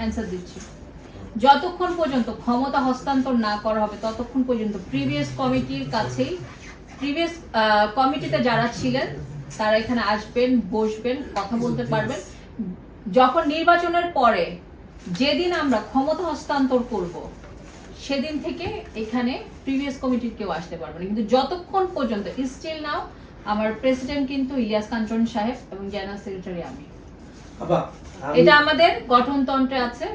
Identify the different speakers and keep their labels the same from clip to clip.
Speaker 1: Answer দিচ্ছি। যতক্ষণ পর্যন্ত ক্ষমতা হস্তান্তর না করা হবে, ততক্ষণ পর্যন্ত প্রিভিয়াস কমিটির কাছেই প্রিভিয়াস কমিটিতে যারা ছিলেন, তারা এখানে আসবেন, বসবেন, কথা বলতে পারবেন। যখন নির্বাচনের পরে যেদিন আমরা ক্ষমতা হস্তান্তর করব, সেদিন থেকে এখানে প্রিভিয়াস কমিটির কেউ আসতে পারবে না। কিন্তু যতক্ষণ পর্যন্ত স্টিল নাও আমার প্রেসিডেন্ট কিন্তু ইলিয়াস কাঞ্চন সাহেব এবং জেনারেল সেক্রেটারি আমি
Speaker 2: আমি-
Speaker 1: এটা আমাদের গঠনতন্ত্রে আছে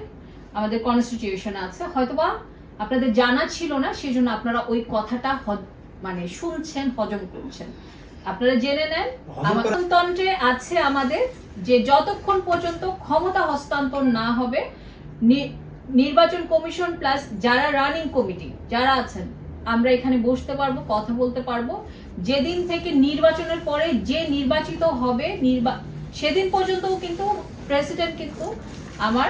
Speaker 1: আমাদের কনস্টিটিউশনে আছে। হয়তোবা আপনাদের জানা ছিল না সেজন্য আপনারা ওই কথাটা মানে শুনছেন হজম করছেন। আপনারা জেনে নেন গণতন্ত্রে আছে আমাদের যে যতক্ষণ পর্যন্ত ক্ষমতা হস্তান্তর না হবে নির্বাচন কমিশন প্লাস যারা রানিং কমিটি যারা আছেন আমরা এখানে বসতে পারব কথা বলতে পারব। যেদিন থেকে নির্বাচনের পরে যে নির্বাচিত হবে নির্বা সেদিন পর্যন্তও কিন্তু প্রেসিডেন্ট কিন্তু আমার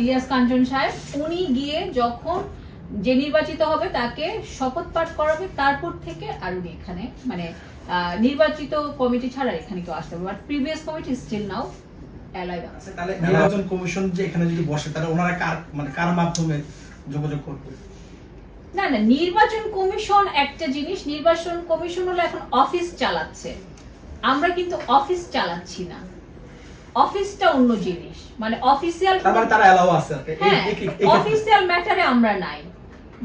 Speaker 1: ইলিয়াস কাঞ্চন সাহেব উনি গিয়ে যখন যে নির্বাচিত হবে তাকে শপথ পাঠ করাবে তারপর থেকে আর উনি এখানে মানে নির্বাচিত কমিটি ছাড়া এখানে কেউ আসতে হবে but previous committee still now
Speaker 3: তাহলে নির্বাচন কমিশন যে এখানে যদি বসে তাহলে ওনারা কার মানে কার মাধ্যমে যোগাযোগ করবে?
Speaker 1: না না নির্বাচন কমিশন একটা জিনিস নির্বাচন কমিশন হলো এখন অফিস চালাচ্ছে। আমরা কিন্তু অফিস চালাচ্ছি না। অফিসটা অন্য জিনিস। মানে অফিসিয়াল
Speaker 3: তার মানে তারা এলাও আছে
Speaker 1: হ্যাঁ। অফিসিয়াল ম্যাটারে আমরা নাই।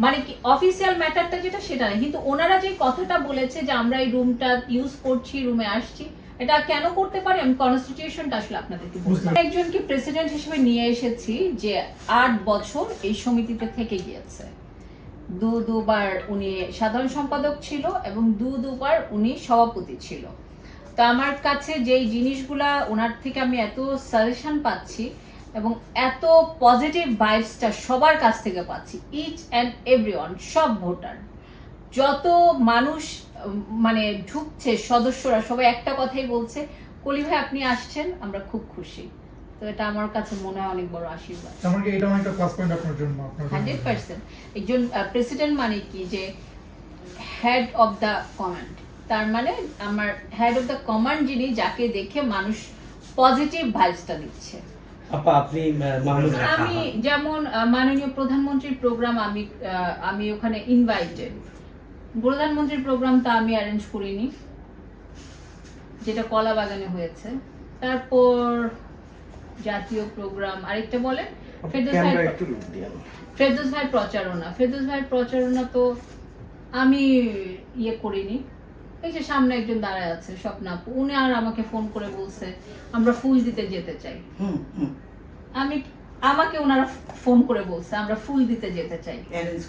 Speaker 1: মানে কি অফিসিয়াল ম্যাটারটা যেটা সেটা না কিন্তু ওনারা যে কথাটা বলেছে যে আমরা এই রুমটা ইউজ করছি রুমে আসছি এটা কেন করতে পারি? আমি কনস্টিটিউশনটা আসলে আপনাদেরকে একজনকে প্রেসিডেন্ট হিসেবে নিয়ে এসেছি যে আট বছর এই সমিতিতে থেকে গিয়েছে। দু দুবার উনি সাধারণ সম্পাদক ছিল এবং দু দুবার উনি সভাপতি ছিল। তো আমার কাছে যেই জিনিসগুলা ওনার থেকে আমি এত সাজেশন পাচ্ছি এবং এত পজিটিভ ভাইবসটা সবার কাছ থেকে পাচ্ছি ইচ অ্যান্ড এভরিওয়ান সব ভোটার। যত মানুষ মানে ঢুকছে সদস্যরা সবাই একটা কথাই বলছে কলি ভাই আপনি আসছেন আমরা খুব খুশি। তো এটা আমার কাছে মনে হয় অনেক বড় আশীর্বাদ।
Speaker 4: এমনকি এটা অনেকটা প্লাস পয়েন্ট আপনার জন্য।
Speaker 1: Hundred percent. একজন প্রেসিডেন্ট মানে কি? যে হেড অফ দ্য কমান্ড তার মানে আমার হেড অফ দ্য কমান্ড যিনি যাকে দেখে মানুষ পজিটিভ ভাইবসটা দিচ্ছে।
Speaker 2: আপা আপনি
Speaker 1: আমি যেমন মাননীয় প্রধানমন্ত্রীর প্রোগ্রাম আমি আহ, আমি ওখানে ইনভাইটেড প্রধানমন্ত্রীর প্রোগ্রামটা আমি অ্যারেঞ্জ করিনি যেটা কলা বাগানে হয়েছে। তারপর জাতীয় প্রোগ্রাম আরেকটা বলে ফেরদৌস ভাই। ফেরদৌস ভাইয়ের প্রচারণা। ফেরদৌস ভাই প্রচারণা তো আমি ইয়ে করিনি। এই যে সামনে একজন দাঁড়ায় আছে স্বপ্না আপু উনি আর আমাকে ফোন করে বলছে আমরা ফুল দিতে যেতে চাই। আমি আমাকে ওনারা ফোন করে বলছে আমরা ফুল দিতে যেতে চাই।
Speaker 2: অ্যারেঞ্জ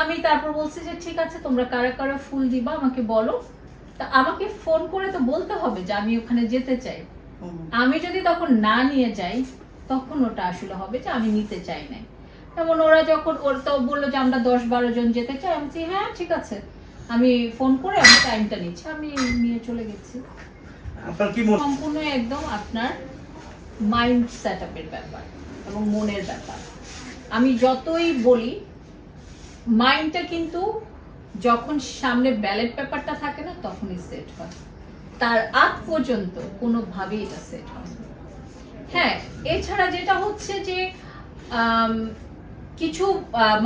Speaker 1: আমি তারপর বলছি যে ঠিক আছে তোমরা কারা কারা ফুল দিবা আমাকে বলো। তা আমাকে ফোন করে তো বলতে হবে যে আমি ওখানে যেতে চাই। আমি যদি তখন না নিয়ে যাই তখন ওটা আসলে হবে যে আমি নিতে চাই না তেমন ওরা যখন ওর তো বলল যে আমরা দশ বারো জন যেতে চাই। আমি হ্যাঁ ঠিক আছে। আমি ফোন করে আমি টাইমটা নিচ্ছি আমি নিয়ে চলে গেছি।
Speaker 2: আপনার কি মনে
Speaker 1: সম্পূর্ণ একদম আপনার মাইন্ড সেট আপের ব্যাপার এবং মনের ব্যাপার। আমি যতই বলি মাইন্ডটা কিন্তু যখন সামনে ব্যালেট পেপারটা থাকে না তখনই সেট হয়। তার আগ পর্যন্ত কোনোভাবেই এটা সেট হয় না। হ্যাঁ এছাড়া যেটা হচ্ছে যে কিছু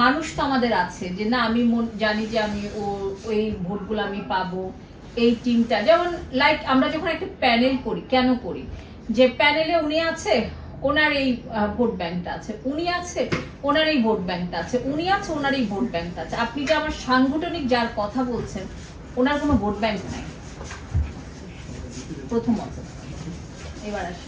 Speaker 1: মানুষ তো আমাদের আছে যে না, আমি জানি যে আমি ও ওই ভোটগুলো আমি পাবো, এই টিমটা যেমন লাইক আমরা যখন একটা প্যানেল করি, কেন করি? যে প্যানেলে উনি আছে, ওনার এই ভোট ব্যাংকটা আছে। উনি আছে, ওনার এই ভোট ব্যাংকটা আছে। উনি আছে, ওনার এই ভোট ব্যাংকটা আছে। আপনি যে আমার সাংগঠনিক যার কথা বলছেন, ওনার কোনো ভোট ব্যাংক নাই। প্রথমত এবার আসি।